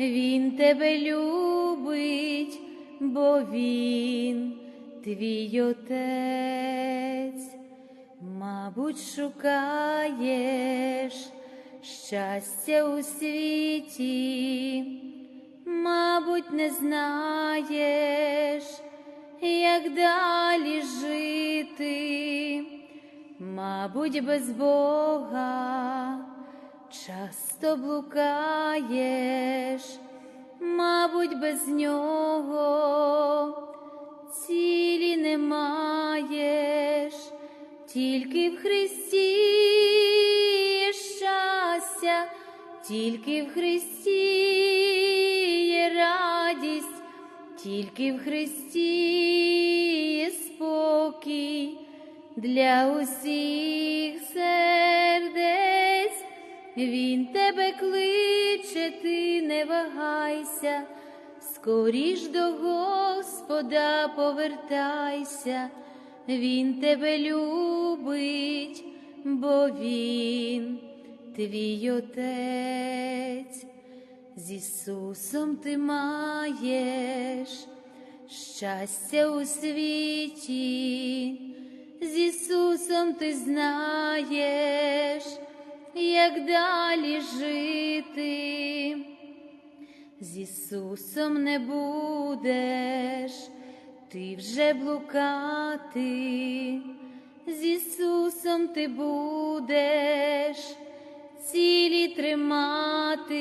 Він тебе любить, бо Він твій отець. Мабуть, шукаєш щастя у світі, мабуть, не знаєш, як далі жити, мабуть, без Бога часто блукаєш, мабуть, без нього цілі не маєш, тільки в Христі є щастя, тільки в Христі є радість, тільки в Христі є спокій для усіх сердець. Він тебе кличе, ти не вагайся, скоріш до Господа повертайся, Він тебе любить, бо Він твій отець. З Ісусом ти маєш щастя у світі, з Ісусом ти знаєш, як далі жити, з Ісусом не будеш ти вже блукати, з Ісусом ти будеш цілі триматись,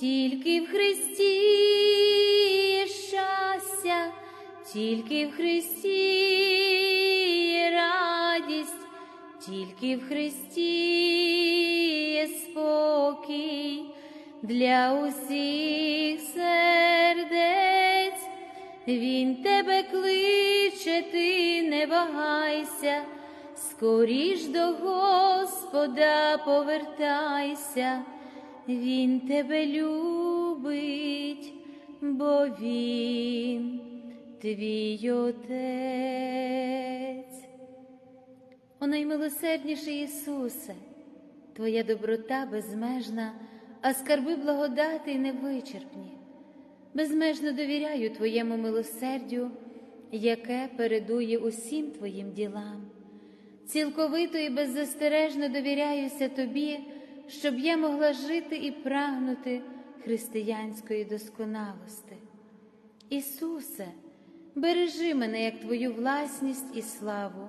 тільки в Христі є щастя, тільки в Христі є радість, тільки в Христі є спокій для усіх сердець. Він тебе кличе, ти не вагайся, скоріш до Господа повертайся, Він тебе любить, бо Він твій Отець. О наймилосердніший Ісусе, Твоя доброта безмежна, а скарби благодати невичерпні. Безмежно довіряю Твоєму милосердю, яке передує усім Твоїм ділам. Цілковито і беззастережно довіряюся Тобі, щоб я могла жити і прагнути християнської досконалости. Ісусе, бережи мене як Твою власність і славу,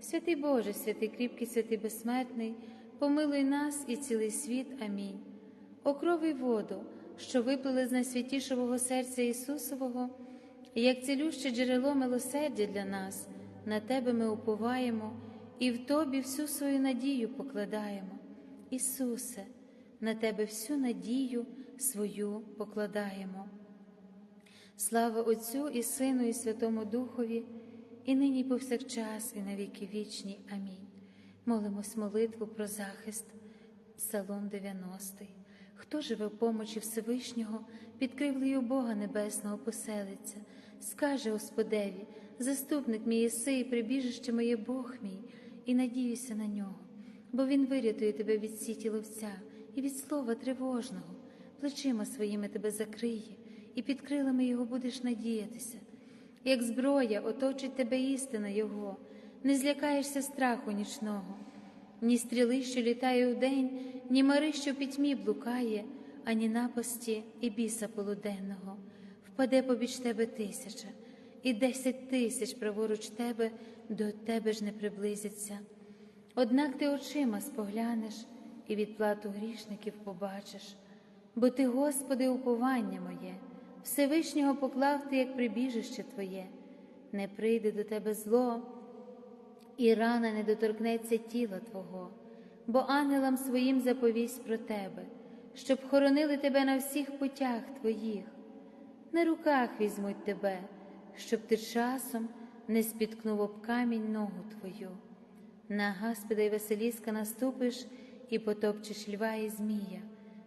Святий Боже, святий кріпкий, святий безсмертний, помилуй нас і цілий світ. Амінь. О крові воду, що виплили з найсвятішого серця Ісусового, як цілюще джерело милосердя для нас, на Тебе ми уповаємо і в Тобі всю свою надію покладаємо. Ісусе, на Тебе всю надію свою покладаємо. Слава Отцю і Сину, і Святому Духові, і нині, і повсякчас, і на віки вічні. Амінь. Молимось молитву про захист, Псалом 90. Хто живе в помочі Всевишнього, під кривлею Бога Небесного поселиться, скаже Господеві, заступник мій єси, і прибіжище моє Бог мій, і надіюся на нього, бо Він вирятує тебе від сіті ловця і від слова тривожного, плечима своїми тебе закриє і під крилами Його будеш надіятися. Як зброя оточить тебе істина Його, не злякаєшся страху нічного, ні стріли, що літає вдень, ні мари, що пітьмі блукає, ані напасті і біса полуденного. Впаде побіч тебе тисяча, і десять тисяч праворуч тебе до тебе ж не приблизяться. Однак ти очима споглянеш і відплату грішників побачиш, бо ти, Господи, уповання моє. Всевишнього поклав ти, як прибіжище Твоє, не прийде до тебе зло, і рана не доторкнеться тіла Твого, бо ангелам своїм заповість про тебе, щоб хоронили тебе на всіх путях Твоїх, на руках візьмуть тебе, щоб ти часом не спіткнув об камінь ногу Твою. На Гаспіда й Василіска наступиш і потопчеш льва і Змія,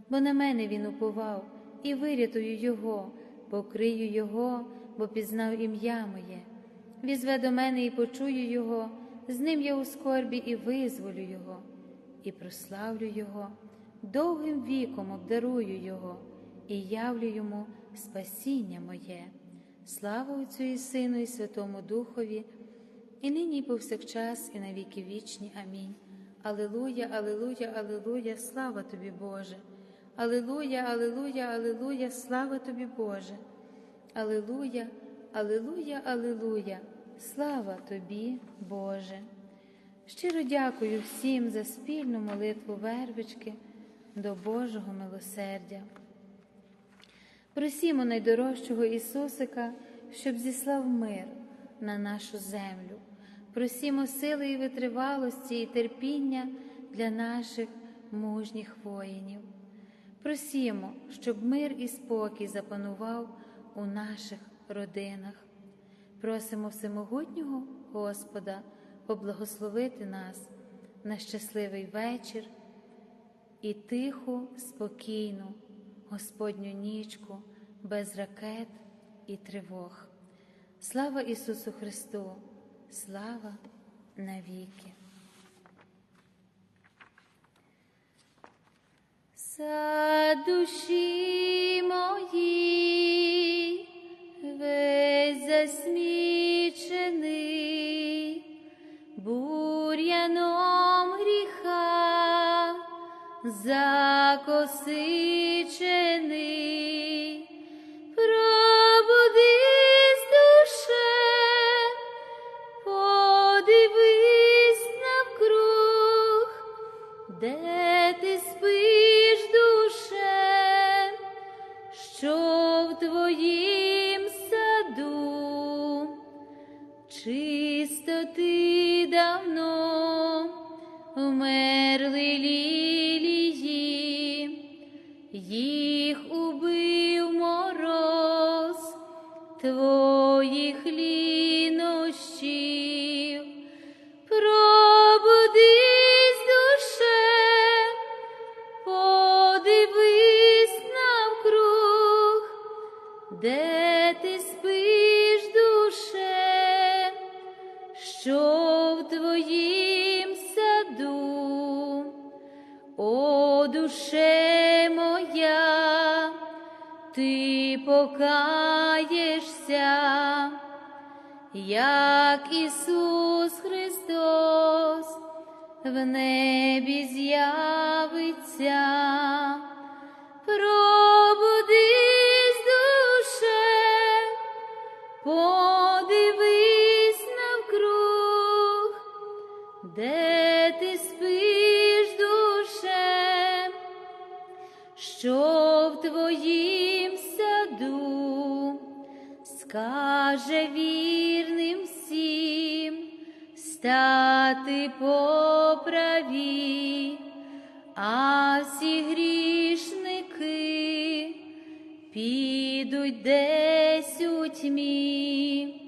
бо на мене він уповав і вирятую його покрию Його, бо пізнав ім'я моє, візве до мене і почую Його, з ним я у скорбі і визволю Його, і прославлю Його, довгим віком обдарую Його і явлю йому спасіння моє. Слава Отцю і Сину, і Святому Духові, і нині, і повсякчас, і на віки вічні. Амінь. Аллилуйя, Аллилуйя, Аллилуйя, слава тобі, Боже. Аллилуйя, Аллилуйя, Аллилуйя, слава тобі, Боже. Аллилуйя, Алилуя, Алилуя, слава тобі, Боже. Щиро дякую всім за спільну молитву вервички до Божого милосердя. Просімо найдорожчого Ісусика, щоб зіслав мир на нашу землю. Просімо сили і витривалості і терпіння для наших мужніх воїнів. Просімо, щоб мир і спокій запанував у наших родинах. Просимо всемогутнього Господа поблагословити нас на щасливий вечір і тиху, спокійну Господню нічку без ракет і тривог. Слава Ісусу Христу! Слава навіки! За душі мої весь засмічений бур'яном гріха закосичений, саду, чистоти давно вмерли лілії, їх убив мороз твоїх твоїм саду, о душе моя, ти покаєшся як Ісус Христос в небі з'явиться, пробудись, що в твоїм саду скаже вірним всім стати по праві, а всі грішники підуть десь у тьмі.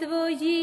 Твої